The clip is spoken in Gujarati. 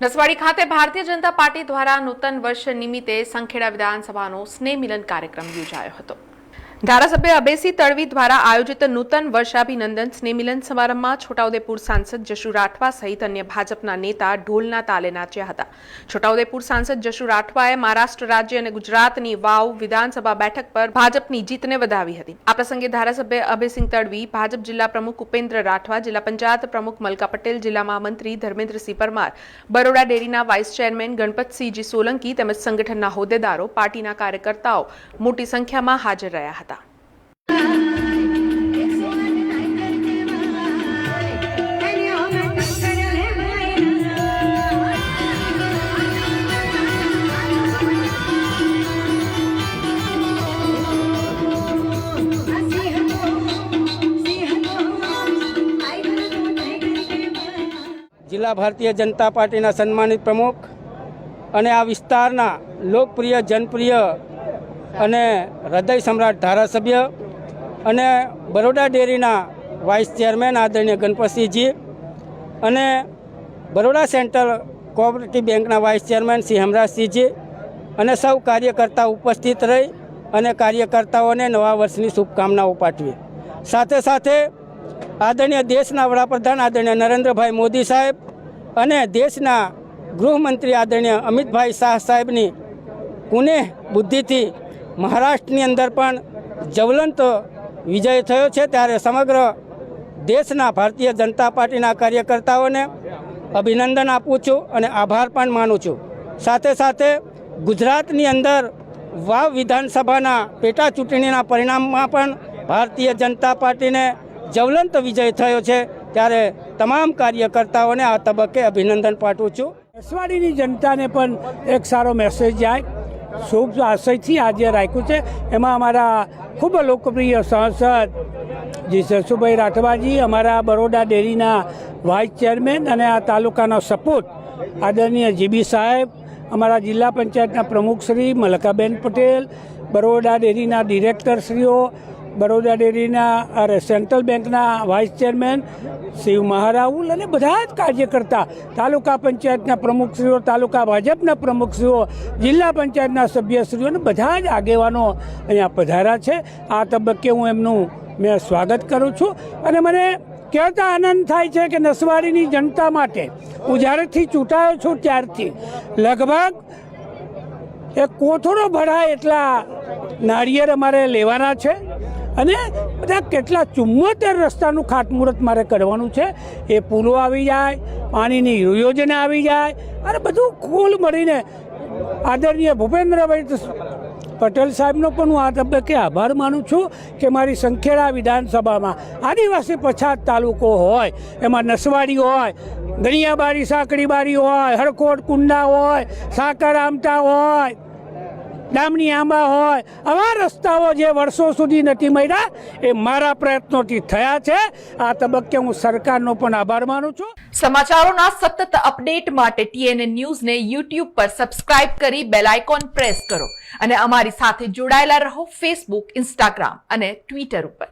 નસવાડી ખાતે ભારતીય જનતા પાર્ટી દ્વારા નૂતન વર્ષ નિમિત્તે સંખેડા વિધાનસભાનો સ્નેહ મિલન કાર્યક્રમ યોજાયો હતો. ધારાસભ્ય અબેસી તળવી દ્વારા આયોજિત નૂતન વર્ષાભિનંદન સ્નેહમિલન સમારંભમાં છોટાઉદેપુર સાંસદ જશુ રાઠવા સહિત અન્ય ભાજપના નેતા ઢોલના તાલે નાચ્યા હતા. છોટાઉદેપુર સાંસદ જશુ રાઠવાએ મહારાષ્ટ્ર રાજ્ય અને ગુજરાતની વાવ વિધાનસભા બેઠક પર ભાજપની જીતને વધાવી હતી. આ પ્રસંગે ધારાસભ્ય અભયસિંહ તડવી ભાજપ જિલ્લા પ્રમુખ ઉપેન્દ્ર રાઠવા, જિલ્લા પંચાયત પ્રમુખ મલકા પટેલ, જિલ્લા મહામંત્રી ધર્મેન્દ્રસિંહ પરમાર, બરોડા ડેરીના વાઇસ ચેરમેન ગણપતસિંહજી સોલંકી તેમજ સંગઠનના હોદ્દેદારો, પાર્ટીના કાર્યકર્તાઓ મોટી સંખ્યામાં હાજર રહ્યા હતા. જિલ્લા ભારતીય જનતા પાર્ટીના સન્માનિત પ્રમુખ અને આ વિસ્તારના લોકપ્રિય, જનપ્રિય અને હૃદય સમ્રાટ ધારાસભ્ય અને બરોડા ડેરીના વાઇસ ચેરમેન આદરણીય ગણપતસિંહજી અને બરોડા સેન્ટ્રલ કોઓપરેટિવ બેંકના વાઇસ ચેરમેન શ્રી હેમરાજસિંહજી અને સૌ કાર્યકર્તા ઉપસ્થિત રહી અને કાર્યકર્તાઓને નવા વર્ષની શુભકામનાઓ પાઠવી. સાથે સાથે આદરણીય દેશના વડાપ્રધાન આદરણીય નરેન્દ્રભાઈ મોદી સાહેબ અને દેશના ગૃહમંત્રી આદરણીય અમિતભાઈ શાહ સાહેબની કુનેહ બુદ્ધિથી મહારાષ્ટ્રની અંદર પણ જવલંત વિજય થયો છે. ત્યારે સમગ્ર દેશના ભારતીય જનતા પાર્ટીના કાર્યકર્તાઓને અભિનંદન આપું છું અને આભાર પણ માનું છું. સાથે સાથે ગુજરાતની અંદર વાવ વિધાનસભાના પેટા ચૂંટણીના પરિણામમાં પણ ભારતીય જનતા પાર્ટીને જ્વલંત વિજય થયો છે ત્યારે તમામ કાર્યકર્તાઓને આ તબક્કે અભિનંદન પાઠવું છું. બેસવાડીની જનતાને પણ એક સારો મેસેજ જાય. શુભ આશયથી આજે રાખ્યું છે. એમાં અમારા ખૂબ લોકપ્રિય સાંસદ જી સસુભાઈ રાઠવાજી, અમારા બરોડા ડેરીના વાઇસ ચેરમેન અને આ તાલુકાનો સપોર્ટ આદરણીય જીબી સાહેબ, અમારા જિલ્લા પંચાયતના પ્રમુખશ્રી મલકાબેન પટેલ, બરોડા ડેરીના ડિરેક્ટરશ્રીઓ બરોડા ડેરીના, અરે સેન્ટ્રલ બેંકના વાઇસ ચેરમેન શિવ મહારાઉલ અને બધા જ કાર્યકર્તા, તાલુકા પંચાયતના પ્રમુખશ્રીઓ, તાલુકા ભાજપના પ્રમુખશ્રીઓ, જિલ્લા પંચાયતના સભ્યશ્રીઓ અને બધા જ આગેવાનો અહીંયા પધાર્યા છે. આ તબક્કે હું એમનું મેં સ્વાગત કરું છું અને મને કહેતા આનંદ થાય છે કે નસવાડીની જનતા માટે હું જ્યારેથી ચૂંટાયો છું ત્યારથી લગભગ એ કોથળો ભરાય એટલા નાળિયેર અમારે લેવાના છે. અને બધા કેટલા ચુમ્મોતેર રસ્તાનું ખાતમુહૂર્ત મારે કરવાનું છે, એ પુલો આવી જાય, પાણીની યોજના આવી જાય, અને બધું કુલ મળીને આદરણીય ભૂપેન્દ્રભાઈ પટેલ સાહેબનો પણ હું આ તબક્કે આભાર માનું છું કે મારી સંખેડા વિધાનસભામાં આદિવાસી પછાત તાલુકો હોય, એમાં નસવાડી હોય, ગણિયાબારી, સાંકડીબારી હોય, હરકોટ, કુંડા હોય, સાકર, આમટા હોય ડામણી આંબા હોય, આવા રસ્તાઓ જે વર્ષો સુધી નથી મળ્યા, એ મારા પ્રયત્નોથી થયા છે. આ તબક્કે હું સરકારનો પણ આભાર માનું છું. સમાચારોના સતત અપડેટ માટે ટીએનએ ન્યૂઝને યુટ્યુબ પર સબસ્ક્રાઇબ કરી બેલ આઇકોન પ્રેસ કરો. અને અમારી સાથે જોડાયેલા રહો ફેસબુક ઇન્સ્ટાગ્રામ અને ટ્વિટર ઉપર.